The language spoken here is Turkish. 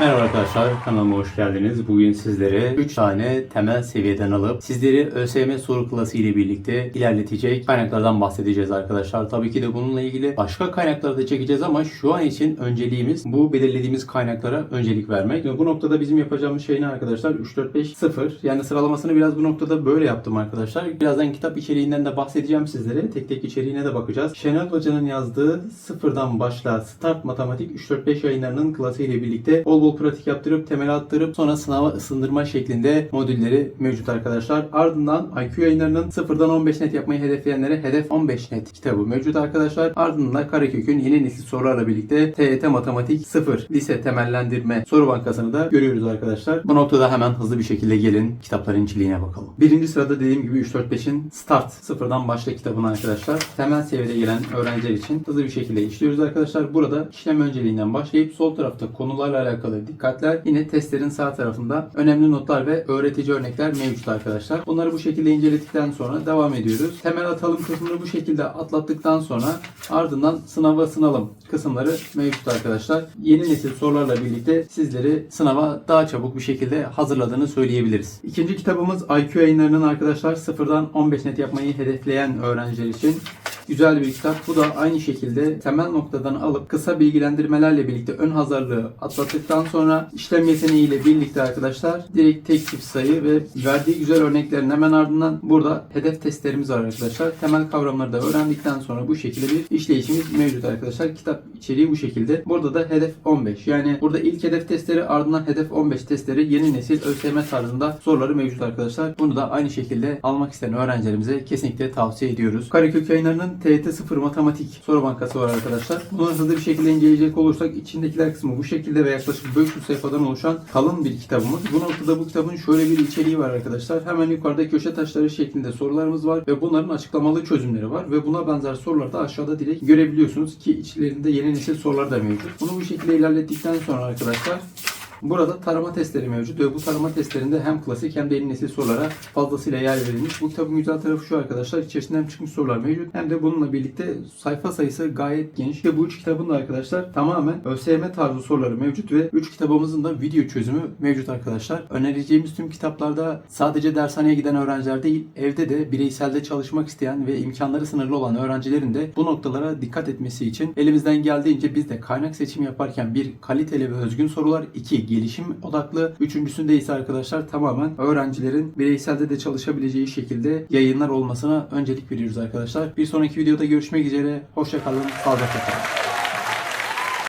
Merhaba arkadaşlar, kanalıma hoş geldiniz. Bugün sizlere 3 tane temel seviyeden alıp sizleri ÖSYM soru klası ile birlikte ilerletecek kaynaklardan bahsedeceğiz arkadaşlar. Tabii ki de bununla ilgili başka kaynakları da çekeceğiz ama şu an için önceliğimiz bu belirlediğimiz kaynaklara öncelik vermek. Ve bu noktada bizim yapacağımız şey ne arkadaşlar? 3, 4, 5, 0. Yani sıralamasını biraz bu noktada böyle yaptım arkadaşlar. Birazdan kitap içeriğinden de bahsedeceğim sizlere. Tek tek içeriğine de bakacağız. Şenol Hoca'nın yazdığı sıfırdan başla Start Matematik 3, 4, 5 yayınlarının klası ile birlikte bol bol pratik yaptırıp temel attırıp sonra sınava ısındırma şeklinde modülleri mevcut arkadaşlar. Ardından IQ yayınlarının sıfırdan 15 net yapmayı hedefleyenlere Hedef 15 net kitabı mevcut arkadaşlar. Ardından da Karakök'ün yeni nesil sorularla birlikte TYT Matematik 0 lise temellendirme soru bankasını da görüyoruz arkadaşlar. Bu noktada hemen hızlı bir şekilde gelin kitapların içeriğine bakalım. Birinci sırada dediğim gibi 3-4-5'in Start sıfırdan başla kitabını arkadaşlar. Temel seviyede gelen öğrenciler için hızlı bir şekilde işliyoruz arkadaşlar. Burada işlem önceliğinden başlayıp sol tarafta konularla alakalı dikkatler yine testlerin sağ tarafında önemli notlar ve öğretici örnekler mevcut arkadaşlar. Bunları bu şekilde inceledikten sonra devam ediyoruz. Temel atalım kısmını bu şekilde atlattıktan sonra ardından sınava sınalım kısımları mevcut arkadaşlar. Yeni nesil sorularla birlikte sizleri sınava daha çabuk bir şekilde hazırladığını söyleyebiliriz. İkinci kitabımız IQ yayınlarının arkadaşlar sıfırdan 15 net yapmayı hedefleyen öğrenciler için Güzel bir kitap. Bu da aynı şekilde temel noktadan alıp kısa bilgilendirmelerle birlikte ön hazırlığı atlattıktan sonra işlem yeteneğiyle birlikte arkadaşlar direkt tek çift sayı ve verdiği güzel örneklerin hemen ardından burada hedef testlerimiz var arkadaşlar. Temel kavramları da öğrendikten sonra bu şekilde bir işleyişimiz mevcut arkadaşlar. Kitap içeriği bu şekilde. Burada da hedef 15. Yani burada ilk hedef testleri ardından hedef 15 testleri yeni nesil ÖSYM tarzında soruları mevcut arkadaşlar. Bunu da aynı şekilde almak isteyen öğrencilerimize kesinlikle tavsiye ediyoruz. Karekök yayınlarının TYT 0 matematik soru bankası var arkadaşlar. Bunu hızlı bir şekilde inceleyecek olursak içindekiler kısmı bu şekilde ve yaklaşık 500 sayfadan oluşan kalın bir kitabımız. Bu noktada bu kitabın şöyle bir içeriği var arkadaşlar. Hemen yukarıda köşe taşları şeklinde sorularımız var ve bunların açıklamalı çözümleri var ve buna benzer soruları da aşağıda direkt görebiliyorsunuz ki içlerinde yeni nesil sorular da mevcut. Bunu bu şekilde ilerlettikten sonra arkadaşlar Burada tarama testleri mevcut ve bu tarama testlerinde hem klasik hem de yeni nesil sorulara fazlasıyla yer verilmiş. Bu kitabın güzel tarafı şu arkadaşlar. İçerisinde hem çıkmış sorular mevcut hem de bununla birlikte sayfa sayısı gayet geniş. Ve bu üç kitabın da arkadaşlar tamamen ÖSYM tarzı soruları mevcut ve üç kitabımızın da video çözümü mevcut arkadaşlar. Önereceğimiz tüm kitaplarda sadece dershaneye giden öğrenciler değil, evde de bireyselde çalışmak isteyen ve imkanları sınırlı olan öğrencilerin de bu noktalara dikkat etmesi için elimizden geldiğince biz de kaynak seçimi yaparken bir kaliteli ve özgün sorular, iki gelişim odaklı, üçüncüsünde ise arkadaşlar tamamen öğrencilerin bireyselde de çalışabileceği şekilde yayınlar olmasına öncelik veriyoruz arkadaşlar. Bir sonraki videoda görüşmek üzere. Hoşçakalın. Sağlıcakla kalın.